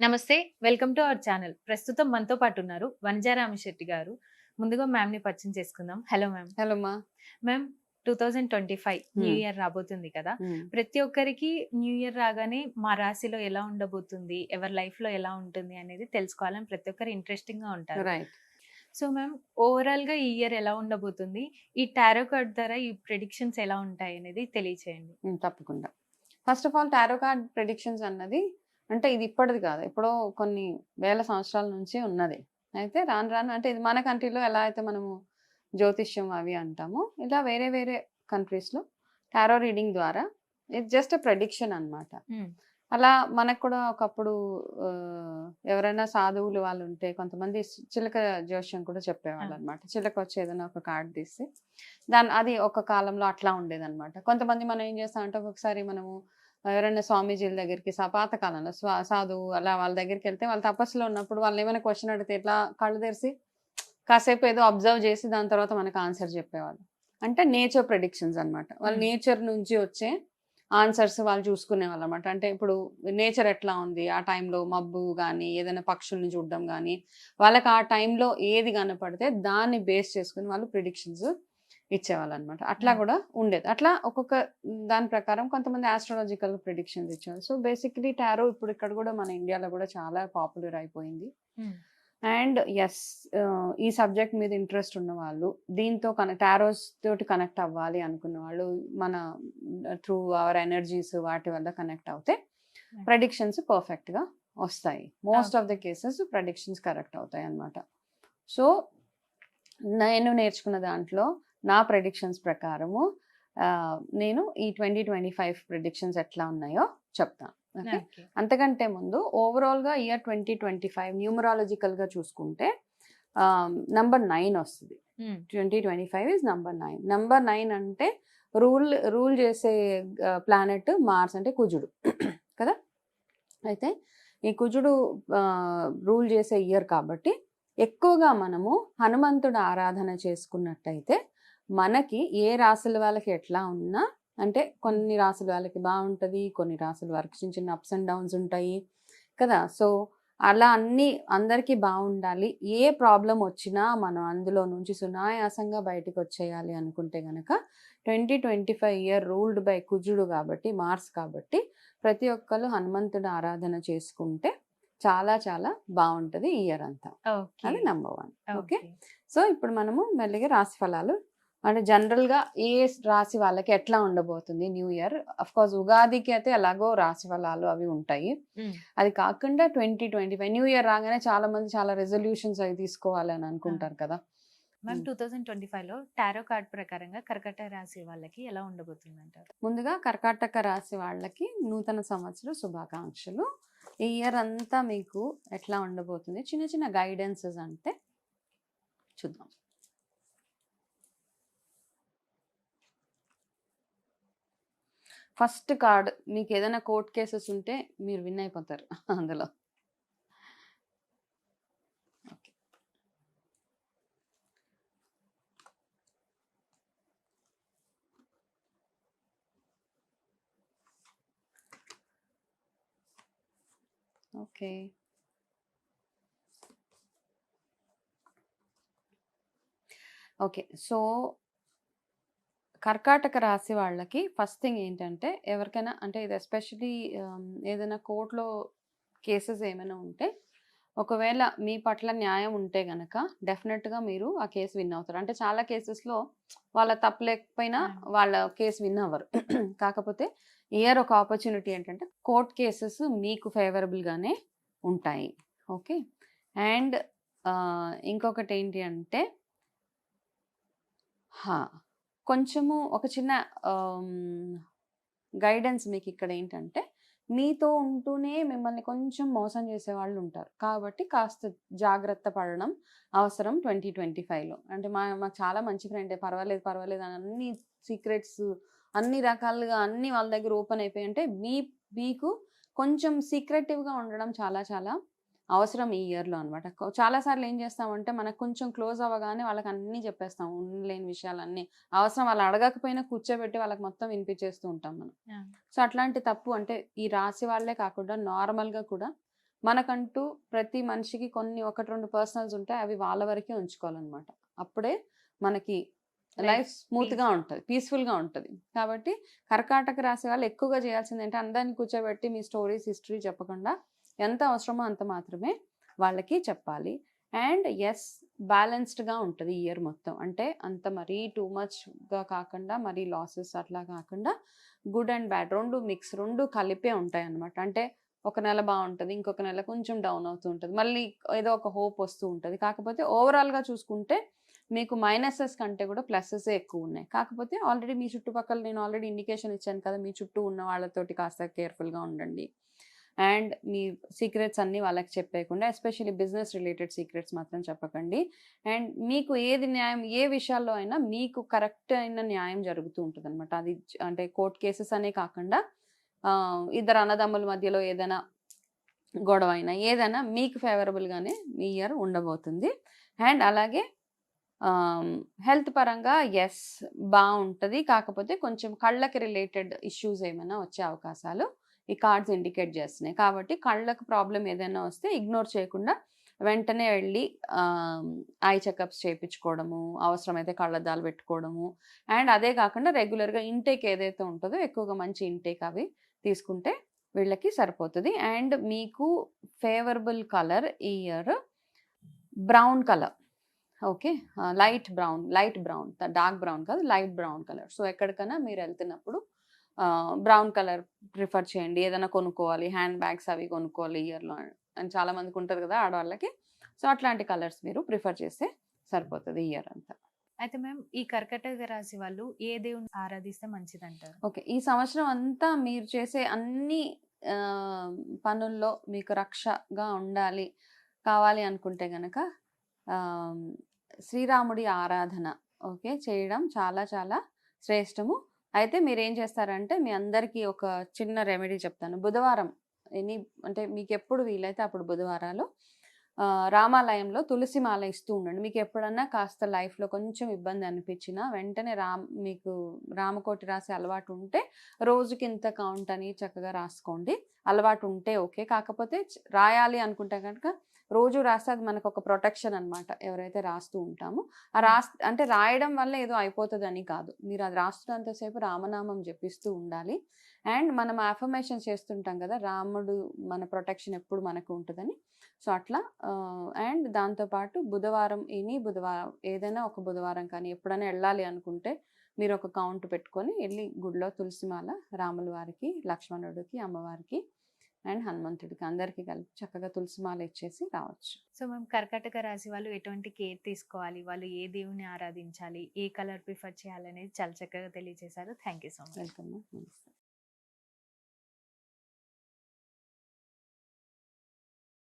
నమస్తే welcome to our channel. ప్రస్తుతం మనతో పాటు ఉన్నారు వనజారామశెట్టి గారు. ముందుగా మ్యామ్ని పరిచయం చేసుకుందాం. హలో మ్యామ్ హలో మా ma'am two thousand twenty five new Hmm. Year రాబోతుంది కదా. ప్రతి ఒక్కరికి న్యూ ఇయర్ రాగానే మా రాశిలో ఎలా ఉండబోతుంది ఎవరి లైఫ్లో ఎలా ఉంటుంది అనేది తెలుసుకోవాలని ప్రతి ఒక్కరు ఇంట్రెస్టింగ్గా ఉంటారు. రైట్ సో మ్యామ్ ఓవరాల్గా ఈ ఇయర్ ఎలా ఉండబోతుంది ఈ టారో కార్డ్ ద్వారా ఈ ప్రెడిక్షన్స్ ఎలా ఉంటాయి అనేది తెలియచేయండి. తప్పకుండా. First of all tarot card predictions అన్నది అంటే ఇది ఇప్పటిది కాదు. ఎప్పుడో కొన్ని వేల సంవత్సరాల నుంచి ఉన్నది. అయితే రాను రాను అంటే ఇది మన కంట్రీలో ఎలా అయితే మనము జ్యోతిష్యం అవి అంటామో ఇలా వేరే వేరే కంట్రీస్లో టారో రీడింగ్ ద్వారా ఇది జస్ట్ ప్రెడిక్షన్ అన్నమాట. Hmm. అలా మనకు కూడా ఒకప్పుడు ఎవరైనా సాధువులు వాళ్ళు ఉంటే కొంతమంది చిలక జోష్యం కూడా చెప్పేవాళ్ళు. అనమాట చిలక వచ్చి ఏదైనా ఒక కార్డ్ తీసి దాని అది ఒక కాలంలో అట్లా ఉండేదన్నమాట. కొంతమంది మనం ఏం చేస్తామంటే ఒక్కొక్కసారి మనము ఎవరైనా స్వామీజీల దగ్గరికి సా- పాత కాలంలో స్వా సాధువు అలా వాళ్ళ దగ్గరికి వెళ్తే వాళ్ళ తపస్సులో ఉన్నప్పుడు వాళ్ళు ఏమైనా క్వశ్చన్ అడిగితే ఎట్లా కళ్ళు తెరిచి కాసేపు ఏదో అబ్జర్వ్ చేసి దాని తర్వాత మనకు ఆన్సర్ చెప్పేవాళ్ళు. అంటే నేచర్ ప్రెడిక్షన్స్ అన్నమాట. వాళ్ళ. నేచర్ నుంచి వచ్చే ఆన్సర్స్ వాళ్ళు చూసుకునే వాళ్ళు అనమాట అంటే ఇప్పుడు నేచర్ ఎట్లా ఉంది? ఆ టైంలో మబ్బు కానీ ఏదైనా పక్షుల్ని చూడడం కానీ వాళ్ళకి ఆ టైంలో ఏది కనపడితే దాన్ని బేస్ చేసుకుని వాళ్ళు ప్రిడిక్షన్స్ ఇచ్చేవాళ్ళు అనమాట అట్లా. కూడా ఉండేది. అట్లా ఒక్కొక్క దాని ప్రకారం కొంతమంది ఆస్ట్రాలజికల్ ప్రిడిక్షన్స్ ఇచ్చేవాళ్ళు. సో బేసిక్లీ టారో ఇప్పుడు ఇక్కడ కూడా మన ఇండియాలో కూడా చాలా పాపులర్ అయిపోయింది. అండ్ ఎస్ ఈ సబ్జెక్ట్ మీద ఇంట్రెస్ట్ ఉన్న వాళ్ళు దీంతో కనెక్ట్ టారోస్ తోటి కనెక్ట్ అవ్వాలి అనుకున్న వాళ్ళు మన త్రూ అవర్ ఎనర్జీస్ వాటి వల్ల కనెక్ట్ అవుతే ప్రెడిక్షన్స్ పర్ఫెక్ట్గా వస్తాయి. Most of the cases predictions correct అవుతాయి అన్నమాట సో నేను నేర్చుకున్న దాంట్లో నా ప్రెడిక్షన్స్ ప్రకారము నేను ఈ ట్వంటీ ట్వంటీ ఫైవ్ ప్రెడిక్షన్స్ ఎట్లా ఉన్నాయో చెప్తాను. అంతకంటే ముందు ఓవరాల్గా ఇయర్ ట్వంటీ ట్వంటీ ఫైవ్ న్యూమరాలజికల్గా చూసుకుంటే నంబర్ నైన్ వస్తుంది. Twenty twenty five is number nine number nine అంటే రూల్ రూల్ చేసే ప్లానెట్ మార్స్ అంటే కుజుడు. కదా? అయితే ఈ కుజుడు రూల్ చేసే ఇయర్ కాబట్టి ఎక్కువగా మనము హనుమంతుడు ఆరాధన చేసుకున్నట్టయితే మనకి ఏ రాశుల వాళ్ళకి ఎట్లా ఉన్నా అంటే కొన్ని రాసుల వాళ్ళకి బాగుంటుంది కొన్ని రాసుల వారికి చిన్న చిన్న అప్స్ అండ్ డౌన్స్ ఉంటాయి కదా. సో అలా అన్ని అందరికీ బాగుండాలి. ఏ ప్రాబ్లం వచ్చినా మనం అందులో నుంచి సునాయాసంగా బయటకు వచ్చేయాలి అనుకుంటే గనక twenty twenty five year ruled by కుజుడు కాబట్టి మార్స్ కాబట్టి ప్రతి ఒక్కరు హనుమంతుడు ఆరాధన చేసుకుంటే చాలా చాలా బాగుంటుంది ఈ ఇయర్ అంతా. అది నెంబర్ వన్ ఓకే. సో ఇప్పుడు మనము మెల్లిగా రాశి ఫలాలు అంటే జనరల్గా ఏ రాశి వాళ్ళకి ఎట్లా ఉండబోతుంది న్యూ ఇయర్? అఫ్ కోర్స్ ఉగాదికి అయితే ఎలాగో రాశి ఫలాలు అవి ఉంటాయి. అది కాకుండా twenty twenty five new year రాగానే చాలా మంది చాలా రెజల్యూషన్స్ అవి తీసుకోవాలి అని అనుకుంటారు కదా. మ్యామ్. టూ థౌజండ్ ట్వంటీ ఫైవ్లో టారో కార్డ్ ప్రకారంగా కర్కట రాశి వాళ్ళకి ఎలా ఉండబోతుంది అంటారు ముందుగా కర్కాటక రాశి వాళ్ళకి నూతన సంవత్సర శుభాకాంక్షలు. ఈ ఇయర్ అంతా మీకు ఎట్లా ఉండబోతుంది? చిన్న చిన్న గైడెన్సెస్ అంటే చూద్దాం. ఫస్ట్ కార్డ్ మీకు ఏదైనా కోర్ట్ కేసెస్ ఉంటే మీరు విన్ అయిపోతారు అందులో. ఓకే. ఓకే. సో కర్కాటక రాశి వాళ్ళకి ఫస్ట్ థింగ్ ఏంటంటే ఎవరికైనా అంటే ఇది ఎస్పెషలీ ఏదైనా కోర్టులో కేసెస్ ఏమైనా ఉంటే ఒకవేళ మీ పట్ల న్యాయం ఉంటే గనక డెఫినెట్గా మీరు ఆ కేసు విన్ అవుతారు. అంటే చాలా కేసెస్లో వాళ్ళ తప్పు లేకపోయినా Hmm. వాళ్ళ కేసు విన్ అవ్వరు. కాకపోతే ఇయర్ ఒక ఆపర్చునిటీ ఏంటంటే కోర్ట్ కేసెస్ మీకు ఫేవరబుల్గానే ఉంటాయి. ఓకే? అండ్ ఇంకొకటి ఏంటి అంటే హా కొంచెము ఒక చిన్న గైడెన్స్ మీకు ఇక్కడ ఏంటంటే మీతో ఉంటూనే మిమ్మల్ని కొంచెం మోసం చేసే వాళ్ళు ఉంటారు కాబట్టి కాస్త జాగ్రత్త పడడం అవసరం ట్వంటీ ట్వంటీ ఫైవ్లో. అంటే మా మాకు చాలా మంచి ఫ్రెండే. పర్వాలేదు పర్వాలేదు అని అన్ని సీక్రెట్స్ అన్ని రకాలుగా అన్ని వాళ్ళ దగ్గర ఓపెన్ అయిపోయి అంటే మీ మీకు కొంచెం సీక్రెటివ్గా ఉండడం చాలా చాలా అవసరం ఈ ఇయర్లో అనమాట చాలాసార్లు ఏం చేస్తామంటే మనకు కొంచెం క్లోజ్ అవ్వగానే వాళ్ళకి అన్నీ చెప్పేస్తాం. ఉండలేని విషయాలన్నీ. అవసరం వాళ్ళు అడగకపోయినా కూర్చోబెట్టి వాళ్ళకి మొత్తం వినిపించేస్తూ ఉంటాం మనం. సో అట్లాంటి తప్పు అంటే ఈ రాశి వాళ్ళే కాకుండా నార్మల్గా కూడా మనకంటూ ప్రతి మనిషికి కొన్ని ఒకటి రెండు పర్సనల్స్ ఉంటాయి అవి వాళ్ళ వరకే ఉంచుకోవాలన్నమాట. అప్పుడే మనకి లైఫ్ స్మూత్గా ఉంటుంది పీస్ఫుల్గా ఉంటుంది. కాబట్టి కర్కాటక రాశి వాళ్ళు ఎక్కువగా చేయాల్సింది ఏంటంటే అందరిని కూర్చోబెట్టి మీ స్టోరీస్ హిస్టరీ చెప్పకుండా ఎంత అవసరమో అంత మాత్రమే వాళ్ళకి చెప్పాలి. అండ్ ఎస్ బ్యాలెన్స్డ్గా ఉంటుంది ఇయర్ మొత్తం. అంటే అంత మరీ టూ మచ్గా కాకుండా మరీ లాసెస్ అట్లా కాకుండా గుడ్ అండ్ బ్యాడ్ రెండు మిక్స్ రెండు కలిపే ఉంటాయి అన్నమాట. అంటే ఒక నెల బాగుంటుంది ఇంకొక నెల కొంచెం డౌన్ అవుతూ ఉంటుంది. మళ్ళీ ఏదో ఒక హోప్ వస్తూ ఉంటుంది. కాకపోతే ఓవరాల్గా చూసుకుంటే మీకు మైనసెస్ కంటే కూడా ప్లసెస్ ఎక్కువ ఉన్నాయి. కాకపోతే ఆల్రెడీ మీ చుట్టుపక్కల నేను ఆల్రెడీ ఇండికేషన్ ఇచ్చాను కదా మీ చుట్టూ ఉన్న వాళ్ళతోటి కాస్త కేర్ఫుల్గా ఉండండి. అండ్ మీ సీక్రెట్స్ అన్నీ వాళ్ళకి చెప్పేయకుండా ఎస్పెషల్లీ బిజినెస్ రిలేటెడ్ సీక్రెట్స్ మాత్రం చెప్పకండి. అండ్ మీకు ఏది న్యాయం ఏ విషయాల్లో అయినా మీకు కరెక్ట్ అయిన న్యాయం జరుగుతూ ఉంటుంది అనమాట అది అంటే కోర్ట్ కేసెస్ అనే కాకుండా ఇద్దరు అన్నదమ్ముల మధ్యలో ఏదైనా గొడవ అయినా ఏదైనా మీకు ఫేవరబుల్గానే మీ ఇయర్ ఉండబోతుంది. అండ్ అలాగే హెల్త్ పరంగా ఎస్ బాగుంటుంది. కాకపోతే కొంచెం కళ్ళకి రిలేటెడ్ ఇష్యూస్ ఏమైనా వచ్చే అవకాశాలు ఈ కార్డ్స్ ఇండికేట్ చేస్తున్నాయి. కాబట్టి కళ్ళకు ప్రాబ్లం ఏదైనా వస్తే ఇగ్నోర్ చేయకుండా వెంటనే వెళ్ళి ఐ చెకప్స్ చేయించుకోవడము అవసరమైతే కళ్ళద్దాలు పెట్టుకోవడము. అండ్ అదే కాకుండా రెగ్యులర్గా ఇంటేక్ ఏదైతే ఉంటుందో ఎక్కువగా మంచి ఇంటేక్ అవి తీసుకుంటే వీళ్ళకి సరిపోతుంది. అండ్ మీకు ఫేవరబుల్ కలర్ ఈ year brown colour. Okay? Light brown light brown dark brown కాదు లైట్ బ్రౌన్ కలర్. సో ఎక్కడికైనా మీరు వెళ్తున్నప్పుడు బ్రౌన్ కలర్ ప్రిఫర్ చేయండి. ఏదైనా కొనుక్కోవాలి. హ్యాండ్ బ్యాగ్స్ అవి కొనుక్కోవాలి ఇయర్లో అని చాలా మందికి ఉంటుంది కదా ఆడవాళ్ళకి. సో అట్లాంటి కలర్స్ మీరు ప్రిఫర్ చేస్తే సరిపోతుంది ఇయర్ అంతా. అయితే మ్యామ్ ఈ కర్కటక రాశి వాళ్ళు ఏ దేవుని ఆరాధిస్తే మంచిది అంటారు ఓకే. ఈ సంవత్సరం అంతా మీరు చేసే అన్ని పనుల్లో మీకు రక్షగా ఉండాలి కావాలి అనుకుంటే గనక శ్రీరాముడి ఆరాధన ఓకే చేయడం చాలా చాలా శ్రేష్టము. అయితే మీరు ఏం చేస్తారంటే మీ అందరికీ ఒక చిన్న రెమెడీ చెప్తాను. బుధవారం ఎనీ అంటే మీకు ఎప్పుడు వీలైతే అప్పుడు బుధవారాలు రామాలయంలో తులసి మాల ఇస్తూ ఉండండి. మీకు ఎప్పుడన్నా కాస్త లైఫ్లో కొంచెం ఇబ్బంది అనిపించినా వెంటనే రామ్ మీకు రామకోటి రాసే అలవాటు ఉంటే రోజుకి ఇంత కౌంట్ అని చక్కగా రాసుకోండి. అలవాటు ఉంటే ఓకే. కాకపోతే రాయాలి అనుకుంటే కనుక రోజు రాస్తే అది మనకు ఒక ప్రొటెక్షన్ అన్నమాట ఎవరైతే రాస్తూ ఉంటామో. ఆ రాస్ అంటే రాయడం వల్ల ఏదో అయిపోతుందని కాదు. మీరు అది రాస్తున్నంతసేపు రామనామం జపిస్తూ ఉండాలి. అండ్ మనం అఫర్మేషన్ చేస్తుంటాం కదా రాముడు మన ప్రొటెక్షన్ ఎప్పుడు మనకు ఉంటుందని. సో అట్లా అండ్ దాంతోపాటు బుధవారం ఎనీ బుధవారం ఏదైనా ఒక బుధవారం కానీ ఎప్పుడైనా వెళ్ళాలి అనుకుంటే మీరు ఒక కౌంట్ పెట్టుకొని వెళ్ళి గుడిలో తులసిమాల రాముల వారికి లక్ష్మణుడికి అమ్మవారికి అండ్ హనుమంతుడికి అందరికీ కలిపి చక్కగా తులసిమాల ఇచ్చేసి రావచ్చు. సో మేము కర్కటక రాశి వాళ్ళు ఎటువంటి కేర్ తీసుకోవాలి? వాళ్ళు ఏ దేవుని ఆరాధించాలి? ఏ కలర్ ప్రిఫర్ చేయాలి అనేది చాలా చక్కగా తెలియజేశారు thank you so much. Welcome